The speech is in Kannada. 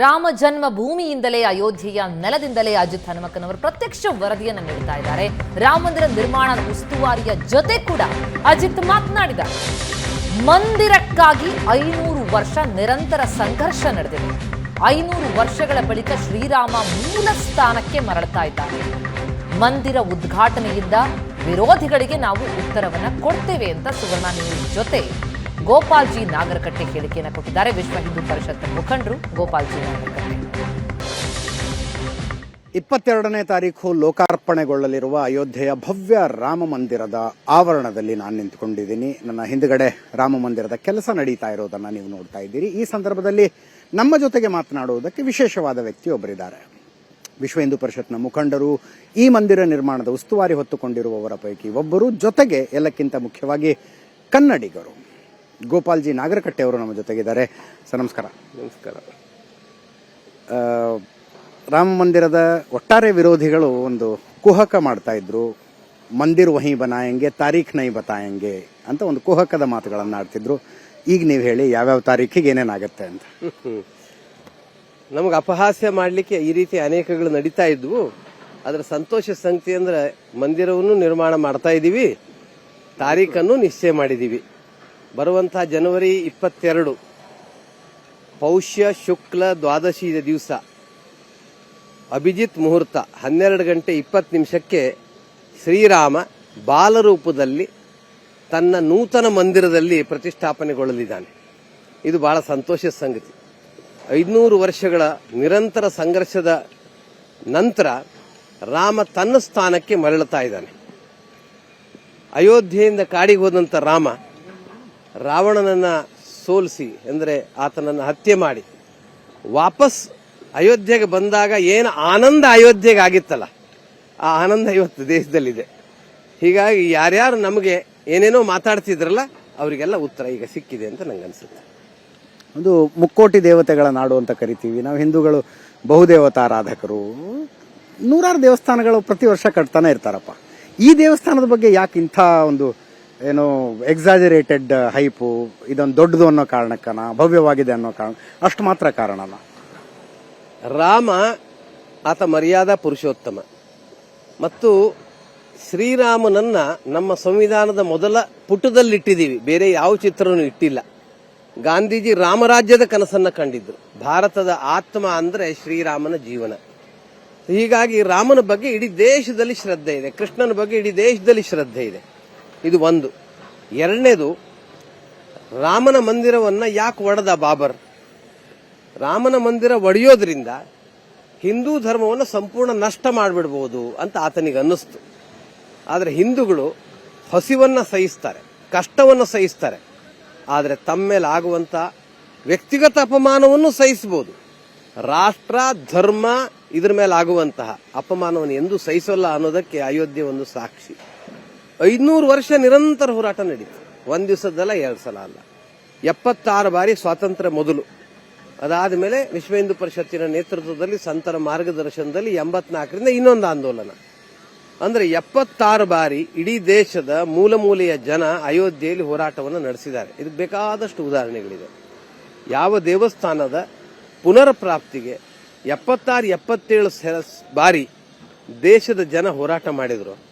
ರಾಮ ಜನ್ಮ ಭೂಮಿಯಿಂದಲೇ ಅಯೋಧ್ಯೆಯ ನೆಲದಿಂದಲೇ ಅಜಿತ್ ಹನುಮಕ್ಕನವರು ಪ್ರತ್ಯಕ್ಷ ವರದಿಯನ್ನು ನೀಡ್ತಾ ಇದ್ದಾರೆ. ರಾಮ ಮಂದಿರ ನಿರ್ಮಾಣ ಉಸ್ತುವಾರಿಯ ಜೊತೆ ಕೂಡ ಅಜಿತ್ ಮಾತನಾಡಿದ. ಮಂದಿರಕ್ಕಾಗಿ ಐನೂರು ವರ್ಷ ನಿರಂತರ ಸಂಘರ್ಷ ನಡೆದಿದೆ. ಐನೂರು ವರ್ಷಗಳ ಬಳಿಕ ಶ್ರೀರಾಮ ಮೂಲ ಸ್ಥಾನಕ್ಕೆ ಮರಳ್ತಾ ಇದ್ದಾರೆ. ಮಂದಿರ ಉದ್ಘಾಟನೆಯಿಂದ ವಿರೋಧಿಗಳಿಗೆ ನಾವು ಉತ್ತರವನ್ನು ಕೊಡ್ತೇವೆ ಅಂತ ಸುವರ್ಣ ನ್ಯೂಸ್ ಜೊತೆ ಗೋಪಾಲ್ ಜಿ ನಾಗರಕಟ್ಟೆ ಹೇಳಿಕೆಯನ್ನು ಕೊಟ್ಟಿದ್ದಾರೆ. ವಿಶ್ವ ಹಿಂದೂ ಪರಿಷತ್ ಮುಖಂಡರು ಗೋಪಾಲ್ಜಿ ನಾಗರಕಟ್ಟೆ. ಇಪ್ಪತ್ತೆರಡನೇ ತಾರೀಕು ಲೋಕಾರ್ಪಣೆಗೊಳ್ಳಲಿರುವ ಅಯೋಧ್ಯೆಯ ಭವ್ಯ ರಾಮ ಮಂದಿರದ ಆವರಣದಲ್ಲಿ ನಾನು ನಿಂತುಕೊಂಡಿದ್ದೀನಿ. ನನ್ನ ಹಿಂದುಗಡೆ ರಾಮ ಮಂದಿರದ ಕೆಲಸ ನಡೀತಾ ಇರೋದನ್ನ ನೀವು ನೋಡ್ತಾ ಇದ್ದೀರಿ. ಈ ಸಂದರ್ಭದಲ್ಲಿ ನಮ್ಮ ಜೊತೆಗೆ ಮಾತನಾಡುವುದಕ್ಕೆ ವಿಶೇಷವಾದ ವ್ಯಕ್ತಿಯೊಬ್ಬರಿದ್ದಾರೆ. ವಿಶ್ವ ಹಿಂದೂ ಪರಿಷತ್ನ ಮುಖಂಡರು, ಈ ಮಂದಿರ ನಿರ್ಮಾಣದ ಉಸ್ತುವಾರಿ ಹೊತ್ತುಕೊಂಡಿರುವವರ ಪೈಕಿ ಒಬ್ಬರು, ಜೊತೆಗೆ ಎಲ್ಲಕ್ಕಿಂತ ಮುಖ್ಯವಾಗಿ ಕನ್ನಡಿಗರು. ಗೋಪಾಲ್ ಜಿ ನಾಗರಕಟ್ಟೆ ಅವರು ನಮ್ಮ ಜೊತೆಗಿದ್ದಾರೆ. ಸರ್ ನಮಸ್ಕಾರ. ನಮಸ್ಕಾರ. ರಾಮ ಮಂದಿರದ ಒಟ್ಟಾರೆ ವಿರೋಧಿಗಳು ಒಂದು ಕುಹಕ ಮಾಡ್ತಾ ಇದ್ರು. ಮಂದಿರ್ ವಹಿ ಬನಾಯಂಗೆ ತಾರೀಖ್ ನೈ ಬತಾಯಂಗೆ ಅಂತ ಒಂದು ಕುಹಕದ ಮಾತುಗಳನ್ನು ಆಡ್ತಿದ್ರು. ಈಗ ನೀವು ಹೇಳಿ ಯಾವ್ಯಾವ ತಾರೀಖಿಗೆ ಏನೇನಾಗತ್ತೆ ಅಂತ. ನಮಗೆ ಅಪಹಾಸ್ಯ ಮಾಡಲಿಕ್ಕೆ ಈ ರೀತಿ ಅನೇಕಗಳು ನಡೀತಾ ಇದ್ವು. ಅದರ ಸಂತೋಷ ಸಂಗತಿ ಅಂದ್ರೆ ಮಂದಿರವನ್ನು ನಿರ್ಮಾಣ ಮಾಡ್ತಾ ಇದ್ದೀವಿ ತಾರೀಖನ್ನು ನಿಶ್ಚಯ ಮಾಡಿದ್ದೀವಿ ಬರುವಂತಹ ಜನವರಿ ಇಪ್ಪತ್ತೆರಡು, ಪೌಷ್ಯ ಶುಕ್ಲ ದ್ವಾದಶಿ ದಿವಸ. ಅಭಿಜಿತ್ ಮುಹೂರ್ತ ಹನ್ನೆರಡು ಗಂಟೆ ಇಪ್ಪತ್ತು ನಿಮಿಷಕ್ಕೆ ಶ್ರೀರಾಮ ಬಾಲರೂಪದಲ್ಲಿ ತನ್ನ ನೂತನ ಮಂದಿರದಲ್ಲಿ ಪ್ರತಿಷ್ಠಾಪನೆಗೊಳ್ಳಲಿದ್ದಾನೆ. ಇದು ಬಹಳ ಸಂತೋಷದ ಸಂಗತಿ. ಐದುನೂರು ವರ್ಷಗಳ ನಿರಂತರ ಸಂಘರ್ಷದ ನಂತರ ರಾಮ ತನ್ನ ಸ್ಥಾನಕ್ಕೆ ಮರಳುತ್ತಾ ಇದ್ದಾನೆ. ಅಯೋಧ್ಯೆಯಿಂದ ಕಾಡಿಗೆ ಹೋದಂಥ ರಾಮ ರಾವಣನನ್ನ ಸೋಲಿಸಿ ಅಂದರೆ ಆತನನ್ನು ಹತ್ಯೆ ಮಾಡಿ. ವಾಪಸ್ ಅಯೋಧ್ಯೆಗೆ ಬಂದಾಗ ಏನು ಆನಂದ ಅಯೋಧ್ಯೆಗೆ ಆಗಿತ್ತಲ್ಲ ಆ ಆನಂದ ಇವತ್ತು ದೇಶದಲ್ಲಿದೆ. ಹೀಗಾಗಿ ಯಾರ್ಯಾರು ನಮಗೆ ಏನೇನೋ ಮಾತಾಡ್ತಿದ್ರಲ್ಲ, ಅವರಿಗೆಲ್ಲ ಉತ್ತರ ಈಗ ಸಿಕ್ಕಿದೆ ಅಂತ ನಂಗೆ ಅನಿಸುತ್ತೆ. ಒಂದು ಮುಕ್ಕೋಟಿ ದೇವತೆಗಳ ನಾಡು ಅಂತ ಕರಿತೀವಿ. ನಾವು ಹಿಂದೂಗಳು ಬಹುದೇವತಾರಾಧಕರು ನೂರಾರು ದೇವಸ್ಥಾನಗಳು ಪ್ರತಿ ವರ್ಷ ಕಟ್ತಾನೆ ಇರ್ತಾರಪ್ಪ. ಈ ದೇವಸ್ಥಾನದ ಬಗ್ಗೆ ಯಾಕೆ ಇಂಥ ಒಂದು ಏನು ಎಕ್ಸಾಜರೇಟೆಡ್ ಹೈಪು ಇದೊಂದು ದೊಡ್ಡದು ಅನ್ನೋ ಕಾರಣಕ್ಕನ, ಭವ್ಯವಾಗಿದೆ ಅನ್ನೋ ಕಾರಣ, ಅಷ್ಟು ಮಾತ್ರ ಕಾರಣನ ರಾಮ ಆತ ಮರ್ಯಾದಾ ಪುರುಷೋತ್ತಮ. ಮತ್ತು ಶ್ರೀರಾಮನನ್ನ ನಮ್ಮ ಸಂವಿಧಾನದ ಮೊದಲ ಪುಟದಲ್ಲಿಟ್ಟಿದ್ದೀವಿ, ಬೇರೆ ಯಾವ ಚಿತ್ರನೂ ಇಟ್ಟಿಲ್ಲ. ಗಾಂಧೀಜಿ ರಾಮರಾಜ್ಯದ ಕನಸನ್ನ ಕಂಡಿದ್ರು, ಭಾರತದ ಆತ್ಮ ಅಂದ್ರೆ ಶ್ರೀರಾಮನ ಜೀವನ. ಹೀಗಾಗಿ ರಾಮನ ಬಗ್ಗೆ ಇಡೀ ದೇಶದಲ್ಲಿ ಶ್ರದ್ಧೆ ಇದೆ, ಕೃಷ್ಣನ ಬಗ್ಗೆ ಇಡೀ ದೇಶದಲ್ಲಿ ಶ್ರದ್ಧೆ ಇದೆ. ಇದು ಒಂದು. ಎರಡನೇದು, ರಾಮನ ಮಂದಿರವನ್ನ ಯಾಕೆ ಒಡೆದ ಬಾಬರ್? ರಾಮನ ಮಂದಿರ ಒಡೆಯೋದ್ರಿಂದ ಹಿಂದೂ ಧರ್ಮವನ್ನು ಸಂಪೂರ್ಣ ನಷ್ಟ ಮಾಡಿಬಿಡ್ಬೋದು ಅಂತ ಆತನಿಗೆ ಅನ್ನಿಸ್ತು. ಆದರೆ ಹಿಂದೂಗಳು ಹಸಿವನ್ನ ಸಹಿಸ್ತಾರೆ, ಕಷ್ಟವನ್ನು ಸಹಿಸ್ತಾರೆ. ಆದರೆ ತಮ್ಮ ಮೇಲೆ ಆಗುವಂತ ವ್ಯಕ್ತಿಗತ ಅಪಮಾನವನ್ನು ಸಹಿಸಬಹುದು ರಾಷ್ಟ್ರ, ಧರ್ಮ ಇದ್ರ ಮೇಲೆ ಆಗುವಂತಹ ಅಪಮಾನವನ್ನು ಎಂದೂ ಸಹಿಸೋಲ್ಲ ಅನ್ನೋದಕ್ಕೆ ಅಯೋಧ್ಯೆ ಒಂದು ಸಾಕ್ಷಿ. ಐದ್ನೂರು ವರ್ಷ ನಿರಂತರ ಹೋರಾಟ ನಡೀತು. ಒಂದ್ ದಿವಸದಲ್ಲ ಎರಡು ಸಲ ಅಲ್ಲ. ಎಪ್ಪತ್ತಾರು ಬಾರಿ ಸ್ವಾತಂತ್ರ್ಯ ಮೊದಲು. ಅದಾದ ಮೇಲೆ ವಿಶ್ವ ಹಿಂದೂ ಪರಿಷತ್ತಿನ ನೇತೃತ್ವದಲ್ಲಿ ಸಂತರ ಮಾರ್ಗದರ್ಶನದಲ್ಲಿ ಎಂಬತ್ನಾಲ್ಕರಿಂದ ಇನ್ನೊಂದು ಆಂದೋಲನ. ಅಂದ್ರೆ ಎಪ್ಪತ್ತಾರು ಬಾರಿ ಇಡೀ ದೇಶದ ಮೂಲ ಮೂಲೆಯ ಜನ ಅಯೋಧ್ಯೆಯಲ್ಲಿ ಹೋರಾಟವನ್ನು ನಡೆಸಿದ್ದಾರೆ. ಇದಕ್ಕೆ ಬೇಕಾದಷ್ಟು ಉದಾಹರಣೆಗಳಿದೆ. ಯಾವ ದೇವಸ್ಥಾನದ ಪುನರ್ ಪ್ರಾಪ್ತಿಗೆ ಎಪ್ಪತ್ತಾರು, ಎಪ್ಪತ್ತೇಳು ಬಾರಿ ದೇಶದ ಜನ ಹೋರಾಟ ಮಾಡಿದ್ರು.